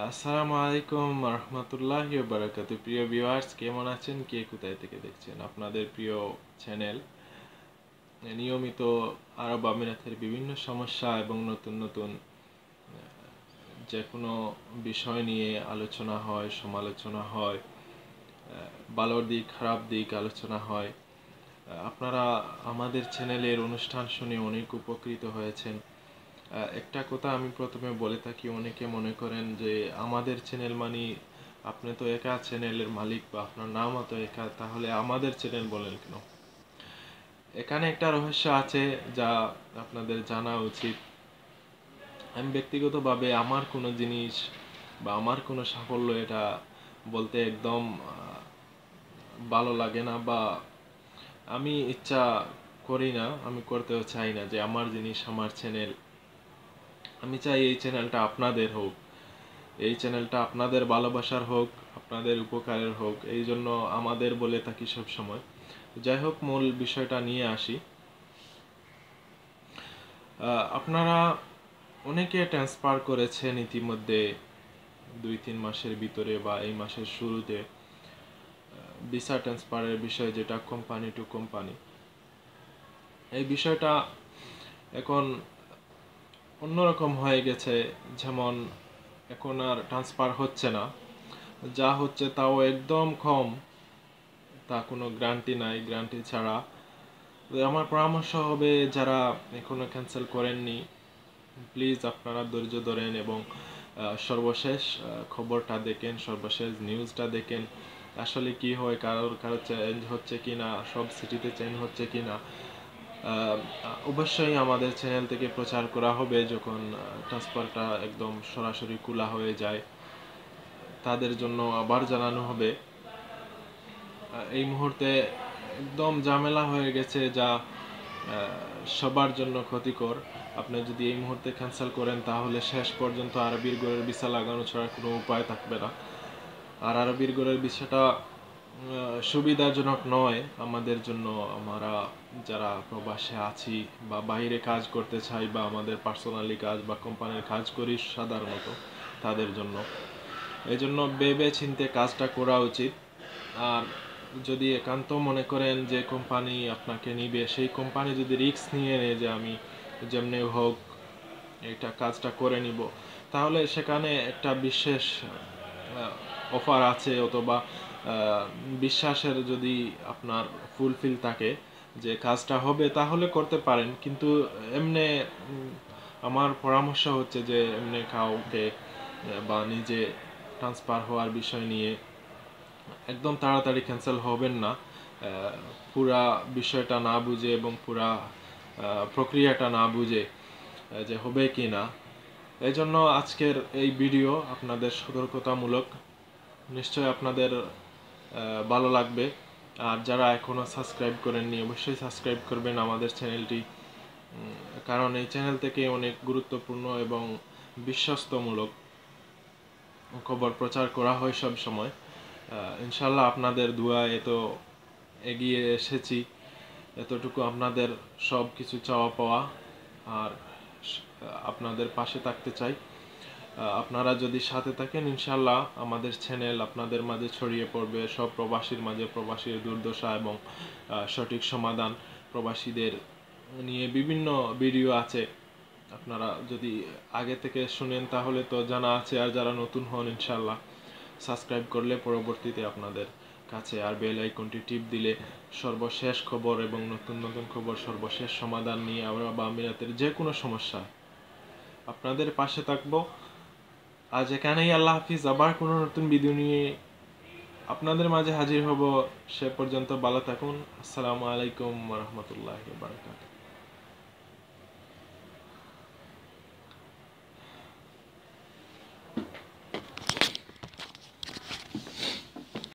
আসসালামু আলাইকুম রহমতুল্লাহ বারাকাত প্রিয় ভিউয়ার্স কেমন আছেন? কে কোথায় থেকে দেখছেন? আপনাদের প্রিয় চ্যানেল নিয়মিত আরব আমিরাতের বিভিন্ন সমস্যা এবং নতুন নতুন যে কোনো বিষয় নিয়ে আলোচনা হয়, সমালোচনা হয় ভালো দিক, খারাপ দিক আলোচনা হয়। আপনারা আমাদের চ্যানেলের অনুষ্ঠান শুনে অনেক উপকৃত হয়েছেন। একটা কথা আমি প্রথমে বলে থাকি, অনেকে মনে করেন যে আমাদের চ্যানেল মানি আপনি তো একা চ্যানেলের মালিক বা আপনার নামও তো একা, তাহলে আমাদের চ্যানেল বলেন কেন? এখানে একটা রহস্য আছে যা আপনাদের জানা উচিত। আমি ব্যক্তিগতভাবে আমার কোনো জিনিস বা আমার কোনো সাফল্য এটা বলতে একদম ভালো লাগে না বা আমি ইচ্ছা করি না, আমি করতেও চাই না যে আমার জিনিস, আমার চ্যানেল আমি চাই এই চ্যানেলটা আপনাদের হোক, এই চ্যানেলটা আপনাদের ভালোবাসার হোক, আপনাদের উপকারের হোক, এই জন্য আমাদের বলে থাকি সব সময়। যাই হোক, মূল বিষয়টা নিয়ে আসি। আপনারা অনেকে ট্রান্সফার করেছেন ইতিমধ্যে দুই, তিন মাসের ভিতরে বা এই মাসের শুরুতে ভিসা ট্রান্সফারের বিষয় যেটা কোম্পানি টু কোম্পানি এই বিষয়টা এখন অন্যরকম হয়ে গেছে, যেমন এখন আর ট্রান্সফার হচ্ছে না। যা হচ্ছে তাও একদম কম, তা কোনো গ্যারান্টি নাই গ্যারান্টি ছাড়া। আমার পরামর্শ হবে যারা এখনও ক্যান্সেল করেননি প্লিজ আপনারা ধৈর্য ধরেন এবং সর্বশেষ খবরটা দেখেন, সর্বশেষ নিউজটা দেখেন, আসলে কি হয়, কারোর কারও চেঞ্জ হচ্ছে কি না সব সিটিতে চেঞ্জ হচ্ছে কি না অবশ্যই আমাদের চ্যানেল থেকে প্রচার করা হবে যখন ট্রান্সফারটা একদম সরাসরি খোলা হয়ে যায়। তাদের জন্য আবার জানানো হবে। এই মুহূর্তে একদম ঝামেলা হয়ে গেছে যা সবার জন্য ক্ষতিকর। আপনি যদি এই মুহূর্তে ক্যান্সেল করেন, তাহলে শেষ পর্যন্ত আরবির গোড়ের বিসা লাগানো ছাড়া কোনো উপায় থাকবে না। আর আরবির গোড়ের বিষয়টা সুবিধাজনক নয়। আমাদের জন্য আমরা যারা প্রবাসে আছি বা বাইরে কাজ করতে চাই বা আমাদের পার্সোনালি কাজ বা কোম্পানির কাজ করি সাধারণত তাদের জন্য। এই জন্য ভেবে চিনতে কাজটা করা উচিত। আর যদি একান্ত মনে করেন যে কোম্পানি আপনাকে নিবে, সেই কোম্পানি যদি রিস্ক নিয়ে নেয় যে আমি যেমনি হোক এটা কাজটা করে নিব, তাহলে সেখানে একটা বিশেষ অফার আছে অথবা বিশ্বাসের যদি আপনার ফুলফিল থাকে যে কাজটা হবে তাহলে করতে পারেন। কিন্তু এমনি আমার পরামর্শ হচ্ছে যে এমনি কাউকে বা নিজে ট্রান্সফার হওয়ার বিষয় নিয়ে একদম তাড়াতাড়ি ক্যান্সেল হবেন না। পুরা বিষয়টা না বুঝে এবং পুরা প্রক্রিয়াটা না বুঝে যে হবে কি না এই জন্য আজকের এই ভিডিও আপনাদের সতর্কতামূলক। নিশ্চয় আপনাদের ভালো লাগবে। আর যারা এখনও সাবস্ক্রাইব করেননি, অবশ্যই সাবস্ক্রাইব করবেন আমাদের চ্যানেলটি কারণ এই চ্যানেল থেকে অনেক গুরুত্বপূর্ণ এবং বিশ্বস্তমূলক খবর প্রচার করা হয় সব সময়। ইনশাল্লাহ আপনাদের দোয়া এত এগিয়ে এসেছি, এতটুকু আপনাদের সব কিছু চাওয়া পাওয়া আর আপনাদের পাশে থাকতে চাই। আপনারা যদি সাথে থাকেন ইনশাল্লাহ আমাদের চ্যানেল আপনাদের মাঝে ছড়িয়ে পড়বে সব প্রবাসীর মাঝে, প্রবাসীর দুর্দশা এবং সঠিক সমাধান প্রবাসীদের নিয়ে বিভিন্ন ভিডিও আছে। আপনারা যদি আগে থেকে শুনেন, তাহলে তো জানা আছে, আর যারা নতুন হন ইনশাল্লাহ সাবস্ক্রাইব করলে পরবর্তীতে আপনাদের কাছে আর বেল আইকনটি টিপ দিলে সর্বশেষ খবর এবং নতুন নতুন খবর সর্বশেষ সমাধান নিয়ে আমরা বা আমিরাতের যে কোনো সমস্যা আপনাদের পাশে থাকব। আজ এখানেই আল্লাহ হাফিজ আবার কোনো নতুন ভিডিও নিয়ে আপনাদের মাঝে হাজির হব। সে পর্যন্ত ভালো থাকুন। আসসালামু আলাইকুম রহমতুল্লাহ বারকাতুহ।